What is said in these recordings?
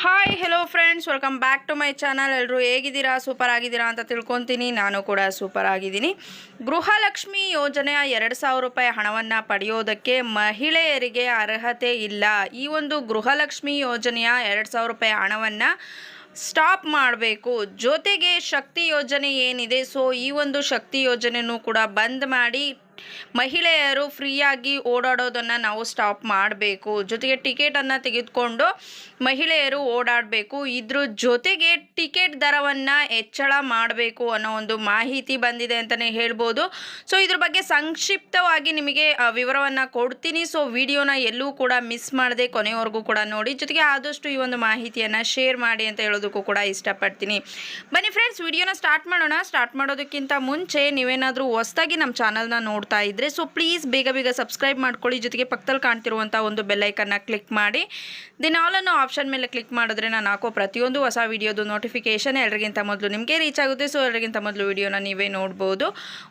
Hi hello friends welcome back to my channel ಎಲ್ಲರೂ ಹೇಗಿದ್ದೀರಾ? Super ಆಗಿದ್ದೀರಾ ಅಂತ ತಿಳ್ಕೊತೀನಿ. ನಾನು ಕೂಡ ಸೂಪರ್ ಆಗಿದ್ದೀನಿ. ಗೃಹಲಕ್ಷ್ಮಿ ಯೋಜನೆಯ ಎರಡು ಸಾವಿರ ರೂಪಾಯಿ ಹಣವನ್ನು ಪಡೆಯೋದಕ್ಕೆ ಮಹಿಳೆಯರಿಗೆ ಅರ್ಹತೆ ಇಲ್ಲ. ಈ ಒಂದು ಗೃಹಲಕ್ಷ್ಮಿ ಯೋಜನೆಯ ಎರಡು ಸಾವಿರ ರೂಪಾಯಿ ಹಣವನ್ನು ಸ್ಟಾಪ್ ಮಾಡಬೇಕು. ಜೊತೆಗೆ ಶಕ್ತಿ ಯೋಜನೆ ಏನಿದೆ? ಸೊ ಈ ಒಂದು ಶಕ್ತಿ ಯೋಜನೆಯೂ ಕೂಡ ಬಂದ್ ಮಾಡಿ ಮಹಿಳೆಯರು ಫ್ರೀಯಾಗಿ ಓಡಾಡೋದನ್ನು ನಾವು ಸ್ಟಾಪ್ ಮಾಡಬೇಕು. ಜೊತೆಗೆ ಟಿಕೆಟನ್ನು ತೆಗೆದುಕೊಂಡು ಮಹಿಳೆಯರು ಓಡಾಡಬೇಕು. ಇದ್ರ ಜೊತೆಗೆ ಟಿಕೆಟ್ ದರವನ್ನು ಹೆಚ್ಚಳ ಮಾಡಬೇಕು ಅನ್ನೋ ಒಂದು ಮಾಹಿತಿ ಬಂದಿದೆ ಅಂತಲೇ ಹೇಳ್ಬೋದು. ಸೊ ಇದ್ರ ಬಗ್ಗೆ ಸಂಕ್ಷಿಪ್ತವಾಗಿ ನಿಮಗೆ ವಿವರವನ್ನು ಕೊಡ್ತೀನಿ. ಸೊ ವಿಡಿಯೋನ ಎಲ್ಲೂ ಕೂಡ ಮಿಸ್ ಮಾಡದೆ ಕೊನೆಯವರೆಗೂ ಕೂಡ ನೋಡಿ. ಜೊತೆಗೆ ಆದಷ್ಟು ಈ ಒಂದು ಮಾಹಿತಿಯನ್ನು ಶೇರ್ ಮಾಡಿ ಅಂತ ಹೇಳೋದಕ್ಕೂ ಕೂಡ ಇಷ್ಟಪಡ್ತೀನಿ. ಬನ್ನಿ ಫ್ರೆಂಡ್ಸ್ ವಿಡಿಯೋನ ಸ್ಟಾರ್ಟ್ ಮಾಡೋಣ. ಸ್ಟಾರ್ಟ್ ಮಾಡೋದಕ್ಕಿಂತ ಮುಂಚೆ ನೀವೇನಾದರೂ ಹೊಸದಾಗಿ ನಮ್ಮ ಚಾನಲ್ನ ನೋಡ್ತಾ ಇದ್ದರೆ ಸೊ ಪ್ಲೀಸ್ ಬೇಗ ಬೇಗ ಸಬ್ಸ್ಕ್ರೈಬ್ ಮಾಡ್ಕೊಳ್ಳಿ. ಜೊತೆಗೆ ಪಕ್ಕದಲ್ಲಿ ಕಾಣ್ತಿರುವಂಥ ಒಂದು ಬೆಲ್ಲೈಕನ್ನ ಕ್ಲಿಕ್ ಮಾಡಿ. ದಿನ ಆಲ್ ಅನ್ನೋ ಆಪ್ಷನ್ ಮೇಲೆ ಕ್ಲಿಕ್ ಮಾಡಿದ್ರೆ ನಾನು ಹಾಕೋ ಪ್ರತಿಯೊಂದು ಹೊಸ ವಿಡಿಯೋದು ನೋಟಿಫಿಕೇಷನ್ ಎಲ್ಲರಿಗಿಂತ ಮೊದಲು ನಿಮಗೆ ರೀಚ್ ಆಗುತ್ತೆ. ಸೊ ಎಲ್ಲರಿಗಿಂತ ಮೊದಲು ವಿಡಿಯೋನ ನೀವೇ ನೋಡ್ಬೋದು.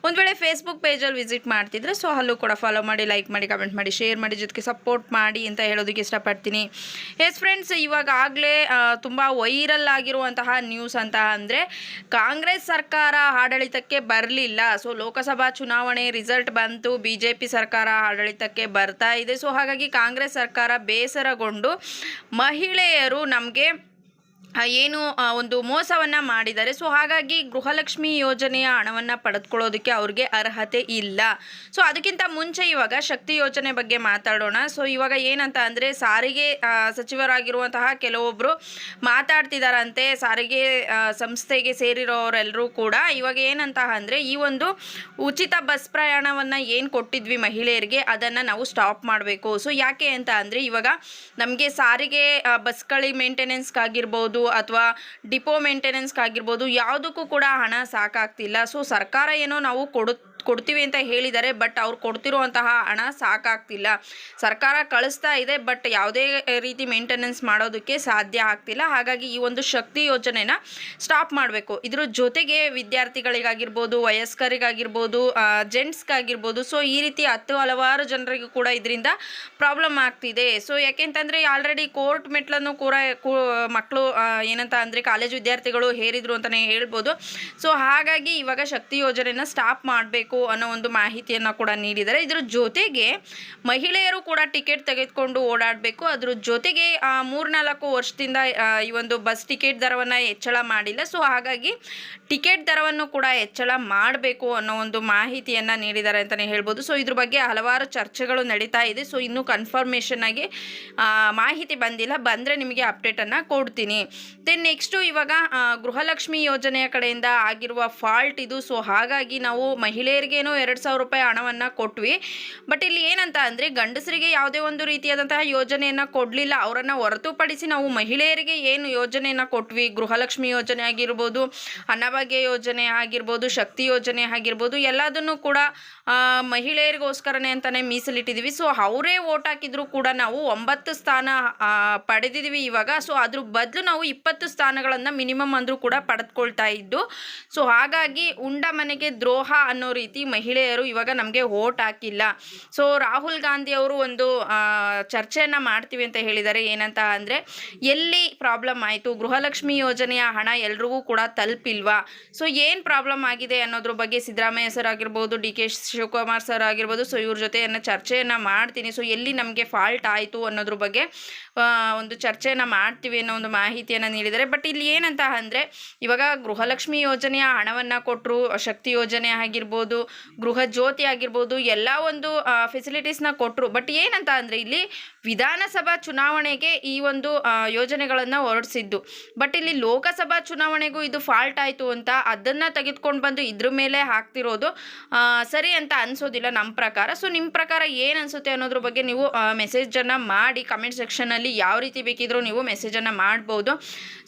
ಒಂದು ವೇಳೆ ಫೇಸ್ಬುಕ್ ಪೇಜಲ್ಲಿ ವಿಸಿಟ್ ಮಾಡ್ತಿದ್ರೆ ಸೊ ಅಲ್ಲೂ ಕೂಡ ಫಾಲೋ ಮಾಡಿ ಲೈಕ್ ಮಾಡಿ ಕಮೆಂಟ್ ಮಾಡಿ ಶೇರ್ ಮಾಡಿ, ಜೊತೆಗೆ ಸಪೋರ್ಟ್ ಮಾಡಿ ಅಂತ ಹೇಳೋದಕ್ಕೆ ಇಷ್ಟಪಡ್ತೀನಿ. ಎಸ್ ಫ್ರೆಂಡ್ಸ್ ಇವಾಗ ಆಗಲೇ ತುಂಬ ವೈರಲ್ ಆಗಿರುವಂತಹ ನ್ಯೂಸ್ ಅಂತ ಅಂದರೆ ಕಾಂಗ್ರೆಸ್ ಸರ್ಕಾರ ಆಡಳಿತಕ್ಕೆ ಬರಲಿಲ್ಲ. ಸೊ ಲೋಕಸಭಾ ಚುನಾವಣೆ ರಿಸಲ್ಟ್ ಬಂತು ಬಿ ಜೆ ಪಿ ಸರ್ಕಾರ ಆಡಳಿತಕ್ಕೆ ಬರ್ತಾ ಇದೆ. ಸೊ ಹಾಗಾಗಿ ಕಾಂಗ್ರೆಸ್ ಸರ್ಕಾರ ಬೇಸರಗೊಂಡು ಮಹಿಳೆಯರು ನಮಗೆ ಏನು ಒಂದು ಮೋಸವನ್ನು ಮಾಡಿದ್ದಾರೆ. ಸೊ ಹಾಗಾಗಿ ಗೃಹಲಕ್ಷ್ಮಿ ಯೋಜನೆಯ ಹಣವನ್ನು ಪಡೆದುಕೊಳ್ಳೋದಕ್ಕೆ ಅವ್ರಿಗೆ ಅರ್ಹತೆ ಇಲ್ಲ. ಸೊ ಅದಕ್ಕಿಂತ ಮುಂಚೆ ಇವಾಗ ಶಕ್ತಿ ಯೋಜನೆ ಬಗ್ಗೆ ಮಾತಾಡೋಣ. ಸೊ ಇವಾಗ ಏನಂತ ಅಂದರೆ, ಸಾರಿಗೆ ಸಚಿವರಾಗಿರುವಂತಹ ಕೆಲವೊಬ್ಬರು ಮಾತಾಡ್ತಿದ್ದಾರಂತೆ ಸಾರಿಗೆ ಸಂಸ್ಥೆಗೆ ಸೇರಿರೋರೆಲ್ಲರೂ ಕೂಡ ಇವಾಗ ಏನಂತ ಅಂದರೆ, ಈ ಒಂದು ಉಚಿತ ಬಸ್ ಪ್ರಯಾಣವನ್ನು ಏನು ಕೊಟ್ಟಿದ್ವಿ ಮಹಿಳೆಯರಿಗೆ, ಅದನ್ನು ನಾವು ಸ್ಟಾಪ್ ಮಾಡಬೇಕು. ಸೊ ಯಾಕೆ ಅಂತ ಅಂದರೆ, ಇವಾಗ ನಮಗೆ ಸಾರಿಗೆ ಬಸ್ಗಳಿಗೆ ಮೇಂಟೆನೆನ್ಸ್ಗಾಗಿರ್ಬೋದು ಅಥವಾ ಡಿಪೋ ಮೇಂಟೆನೆನ್ಸ್ಗಾಗಿರ್ಬೋದು ಯಾವುದಕ್ಕೂ ಕೂಡ ಹಣ ಸಾಕಾಗ್ತಿಲ್ಲ. ಸೊ ಸರ್ಕಾರ ಏನೋ ನಾವು ಕೊಡು ಕೊಡ್ತೀವಿ ಅಂತ ಹೇಳಿದ್ದಾರೆ, ಬಟ್ ಅವ್ರು ಕೊಡ್ತಿರುವಂತಹ ಹಣ ಸಾಕಾಗ್ತಿಲ್ಲ. ಸರ್ಕಾರ ಕಳಿಸ್ತಾ ಇದೆ, ಬಟ್ ಯಾವುದೇ ರೀತಿ ಮೇಂಟೆನೆನ್ಸ್ ಮಾಡೋದಕ್ಕೆ ಸಾಧ್ಯ ಆಗ್ತಿಲ್ಲ. ಹಾಗಾಗಿ ಈ ಒಂದು ಶಕ್ತಿ ಯೋಜನೆನ ಸ್ಟಾಪ್ ಮಾಡಬೇಕು. ಇದ್ರ ಜೊತೆಗೆ ವಿದ್ಯಾರ್ಥಿಗಳಿಗಾಗಿರ್ಬೋದು, ವಯಸ್ಕರಿಗಾಗಿರ್ಬೋದು ಜೆಂಟ್ಸ್ಗಾಗಿರ್ಬೋದು, ಸೊ ಈ ರೀತಿ ಹತ್ತು ಹಲವಾರು ಜನರಿಗೂ ಕೂಡ ಇದರಿಂದ ಪ್ರಾಬ್ಲಮ್ ಆಗ್ತಿದೆ. ಸೊ ಯಾಕೆಂತಂದರೆ ಆಲ್ರೆಡಿ ಕೋರ್ಟ್ ಮೆಟ್ಲನ್ನು ಕೂಡ ಮಕ್ಕಳು ಏನಂತ ಅಂದರೆ ಕಾಲೇಜ್ ವಿದ್ಯಾರ್ಥಿಗಳು ಹೇರಿದ್ರು ಅಂತಲೇ ಹೇಳ್ಬೋದು. ಸೊ ಹಾಗಾಗಿ ಇವಾಗ ಶಕ್ತಿ ಯೋಜನೆನ ಸ್ಟಾಪ್ ಮಾಡಬೇಕು. ಅನ್ನೋ ಒಂದು ಮಾಹಿತಿಯನ್ನು ಕೂಡ ನೀಡಿದ್ದಾರೆ. ಇದ್ರ ಜೊತೆಗೆ ಮಹಿಳೆಯರು ಕೂಡ ಟಿಕೆಟ್ ತೆಗೆದುಕೊಂಡು ಓಡಾಡಬೇಕು. ಅದ್ರ ಜೊತೆಗೆ ಮೂರ್ನಾಲ್ಕು ವರ್ಷದಿಂದ ಈ ಒಂದು ಬಸ್ ಟಿಕೆಟ್ ದರವನ್ನು ಹೆಚ್ಚಳ ಮಾಡಿಲ್ಲ. ಸೊ, ಹಾಗಾಗಿ ಟಿಕೆಟ್ ದರವನ್ನು ಕೂಡ ಹೆಚ್ಚಳ ಮಾಡಬೇಕು ಅನ್ನೋ ಒಂದು ಮಾಹಿತಿಯನ್ನು ನೀಡಿದ್ದಾರೆ ಅಂತಲೇ ಹೇಳ್ಬೋದು. ಸೊ, ಇದ್ರ ಬಗ್ಗೆ ಹಲವಾರು ಚರ್ಚೆಗಳು ನಡೀತಾ ಇದೆ. ಸೊ, ಇನ್ನೂ ಕನ್ಫರ್ಮೇಷನ್ ಆಗಿ ಮಾಹಿತಿ ಬಂದಿಲ್ಲ. ಬಂದರೆ ನಿಮಗೆ ಅಪ್ಡೇಟನ್ನು ಕೊಡ್ತೀನಿ. ದೆನ್ ನೆಕ್ಸ್ಟು ಇವಾಗ ಗೃಹಲಕ್ಷ್ಮಿ ಯೋಜನೆಯ ಕಡೆಯಿಂದ ಆಗಿರುವ ಫಾಲ್ಟ್ ಇದು. ಸೊ, ಹಾಗಾಗಿ ನಾವು ಮಹಿಳೆಯರಿಗೇನೋ ಎರಡು ಸಾವಿರ ರೂಪಾಯಿ ಹಣವನ್ನು ಕೊಟ್ವಿ. ಬಟ್ ಇಲ್ಲಿ ಏನಂತ ಅಂದರೆ ಗಂಡಸರಿಗೆ ಯಾವುದೇ ಒಂದು ರೀತಿಯಾದಂತಹ ಯೋಜನೆಯನ್ನು ಕೊಡಲಿಲ್ಲ. ಅವರನ್ನು ಹೊರತುಪಡಿಸಿ ನಾವು ಮಹಿಳೆಯರಿಗೆ ಏನು ಯೋಜನೆಯನ್ನು ಕೊಟ್ವಿ? ಗೃಹಲಕ್ಷ್ಮಿ ಯೋಜನೆ ಆಗಿರ್ಬೋದು ಅನ್ನಭಾಗ್ಯ ಯೋಜನೆ ಆಗಿರ್ಬೋದು, ಶಕ್ತಿ ಯೋಜನೆ ಆಗಿರ್ಬೋದು, ಎಲ್ಲದನ್ನು ಕೂಡ ಮಹಿಳೆಯರಿಗೋಸ್ಕರನೇ ಅಂತಲೇ ಮೀಸಲಿಟ್ಟಿದ್ದೀವಿ ಸೊ ಅವರೇ ಓಟ್ ಹಾಕಿದ್ರು ಕೂಡ ನಾವು ಒಂಬತ್ತು ಸ್ಥಾನ ಪಡೆದಿದ್ದೀವಿ ಇವಾಗ. ಸೊ ಅದ್ರ ಬದಲು ನಾವು ಇಪ್ಪತ್ತು ಸ್ಥಾನಗಳನ್ನು ಮಿನಿಮಮ್ ಅಂದರೂ ಕೂಡ ಪಡೆದುಕೊಳ್ತಾ ಇದ್ದು. ಸೊ ಹಾಗಾಗಿ ಉಂಡ ಮನೆಗೆ ದ್ರೋಹ ಅನ್ನೋ ರೀತಿ ಮಹಿಳೆಯರು ಇವಾಗ ನಮಗೆ ಓಟ್ ಹಾಕಿಲ್ಲ. ಸೊ ರಾಹುಲ್ ಗಾಂಧಿ ಅವರು ಒಂದು ಚರ್ಚೆಯನ್ನು ಮಾಡ್ತೀವಿ ಅಂತ ಹೇಳಿದ್ದಾರೆ ಏನಂತ ಅಂದರೆ, ಎಲ್ಲಿ ಪ್ರಾಬ್ಲಮ್ ಆಯಿತು? ಗೃಹಲಕ್ಷ್ಮಿ ಯೋಜನೆಯ ಹಣ ಎಲ್ರಿಗೂ ಕೂಡ ತಲುಪಿಲ್ವಾ? ಸೊ ಏನು ಪ್ರಾಬ್ಲಮ್ ಆಗಿದೆ ಅನ್ನೋದ್ರ ಬಗ್ಗೆ ಸಿದ್ದರಾಮಯ್ಯ ಸರ್ ಆಗಿರ್ಬೋದು, ಡಿ ಕೆ ಶಿವಕುಮಾರ್ ಸರ್ ಆಗಿರ್ಬೋದು ಸೊ ಇವ್ರ ಜೊತೆಯನ್ನು ಚರ್ಚೆಯನ್ನು ಮಾಡ್ತೀನಿ. ಸೊ ಎಲ್ಲಿ ನಮಗೆ ಫಾಲ್ಟ್ ಆಯಿತು ಅನ್ನೋದ್ರ ಬಗ್ಗೆ ಒಂದು ಚರ್ಚೆಯನ್ನು ಮಾಡ್ತೀವಿ ಅನ್ನೋ ಒಂದು ಮಾಹಿತಿಯನ್ನು ನೀಡಿದ್ದಾರೆ ಬಟ್ ಇಲ್ಲಿ ಏನಂತ ಅಂದರೆ, ಇವಾಗ ಗೃಹಲಕ್ಷ್ಮಿ ಯೋಜನೆಯ ಹಣವನ್ನು ಕೊಟ್ಟರು ಶಕ್ತಿ ಯೋಜನೆ ಆಗಿರ್ಬೋದು ಗೃಹ ಜ್ಯೋತಿ ಆಗಿರ್ಬೋದು ಎಲ್ಲ ಒಂದು ಫೆಸಿಲಿಟೀಸ್ನ ಕೊಟ್ಟರು ಬಟ್ ಏನಂತ ಅಂದರೆ ಇಲ್ಲಿ ವಿಧಾನಸಭಾ ಚುನಾವಣೆಗೆ ಈ ಒಂದು ಯೋಜನೆಗಳನ್ನು ಹೊರಡಿಸಿದ್ದು. ಬಟ್ ಇಲ್ಲಿ ಲೋಕಸಭಾ ಚುನಾವಣೆಗೂ ಇದು ಫಾಲ್ಟ್ ಆಯಿತು ಅಂತ ಅದನ್ನು ತೆಗೆದುಕೊಂಡು ಬಂದು ಇದ್ರ ಮೇಲೆ ಹಾಕ್ತಿರೋದು ಸರಿ ಅಂತ ಅನಿಸೋದಿಲ್ಲ ನಮ್ಮ ಪ್ರಕಾರ. ಸೊ ನಿಮ್ಮ ಪ್ರಕಾರ ಏನು ಅನಿಸುತ್ತೆ ಅನ್ನೋದ್ರ ಬಗ್ಗೆ ನೀವು ಮೆಸೇಜನ್ನು ಮಾಡಿ ಕಮೆಂಟ್ ಸೆಕ್ಷನಲ್ಲಿ ಯಾವ ರೀತಿ ಬೇಕಿದ್ರೂ ನೀವು ಮೆಸೇಜನ್ನು ಮಾಡ್ಬೋದು.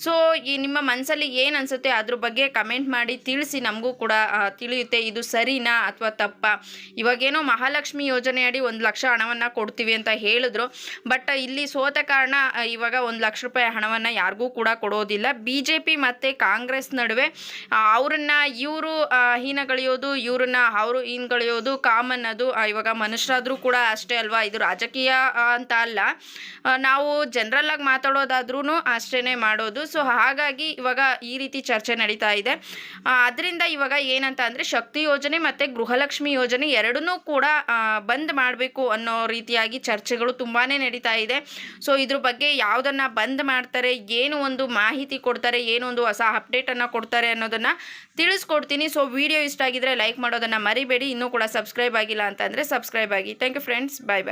ಸೊ ಈ ನಿಮ್ಮ ಮನಸ್ಸಲ್ಲಿ ಏನು ಅನಿಸುತ್ತೆ ಅದ್ರ ಬಗ್ಗೆ ಕಮೆಂಟ್ ಮಾಡಿ ತಿಳಿಸಿ. ನಮಗೂ ಕೂಡ ತಿಳಿಯುತ್ತೆ ಇದು ಸರಿನಾ ಅಥವಾ ತಪ್ಪಾ? ಇವಾಗೇನೋ ಮಹಾಲಕ್ಷ್ಮಿ ಯೋಜನೆ ಅಡಿ ಒಂದು ಲಕ್ಷ ಹಣವನ್ನು ಕೊಡ್ತೀವಿ ಅಂತ ಹೇಳಿದ್ರು. ಬಟ್ ಇಲ್ಲಿ ಸೋತ ಕಾರಣ ಇವಾಗ ಒಂದು ಲಕ್ಷ ರೂಪಾಯಿ ಹಣವನ್ನು ಯಾರಿಗೂ ಕೂಡ ಕೊಡೋದಿಲ್ಲ. ಬಿ ಜೆ ಪಿ ಮತ್ತು ಕಾಂಗ್ರೆಸ್ ನಡುವೆ ಅವರನ್ನು ಇವರು ಹೀನಗಳಿಯೋದು ಇವ್ರನ್ನ ಅವರು ಹೀನ್ಗಳಿಯೋದು ಕಾಮನ್ ಅದು ಇವಾಗ ಮನುಷ್ಯರಾದರೂ ಕೂಡ ಅಷ್ಟೇ ಅಲ್ವಾ? ಇದು ರಾಜಕೀಯ ಅಂತ ಅಲ್ಲ. ನಾವು ಜನರಲ್ ಆಗಿ ಮಾತಾಡೋದಾದ್ರೂ ಅಷ್ಟೇ ಮಾಡೋದು. ಸೊ, ಹಾಗಾಗಿ ಇವಾಗ ಈ ರೀತಿ ಚರ್ಚೆ ನಡೀತಾ ಇದೆ. ಅದರಿಂದ ಇವಾಗ ಏನಂತ ಅಂದರೆ ಶಕ್ತಿ ಯೋಜನೆ ಮತ್ತು ಗೃಹಲಕ್ಷ್ಮಿ ಯೋಜನೆ ಎರಡನ್ನೂ ಕೂಡ ಬಂದ್ ಮಾಡಬೇಕು ಅನ್ನೋ ರೀತಿಯಾಗಿ ಚರ್ಚೆಗಳು ತುಂಬಾ ನಡೀತಾ ಇದೆ. ಸೊ ಇದ್ರ ಬಗ್ಗೆ ಯಾವುದನ್ನು ಬಂದ್ ಮಾಡ್ತಾರೆ, ಏನು ಒಂದು ಮಾಹಿತಿ ಕೊಡ್ತಾರೆ, ಏನು ಒಂದು ಹೊಸ ಅಪ್ಡೇಟನ್ನು ಕೊಡ್ತಾರೆ ಅನ್ನೋದನ್ನು ತಿಳಿಸ್ಕೊಡ್ತೀನಿ. ಸೊ ವಿಡಿಯೋ ಇಷ್ಟ ಆಗಿದ್ರೆ ಲೈಕ್ ಮಾಡೋದನ್ನು ಮರಿಬೇಡಿ. ಇನ್ನೂ ಕೂಡ ಸಬ್ಸ್ಕ್ರೈಬ್ ಆಗಿಲ್ಲ ಅಂತಂದರೆ ಸಬ್ಸ್ಕ್ರೈಬ್ ಆಗಿ. Thank you friends bye bye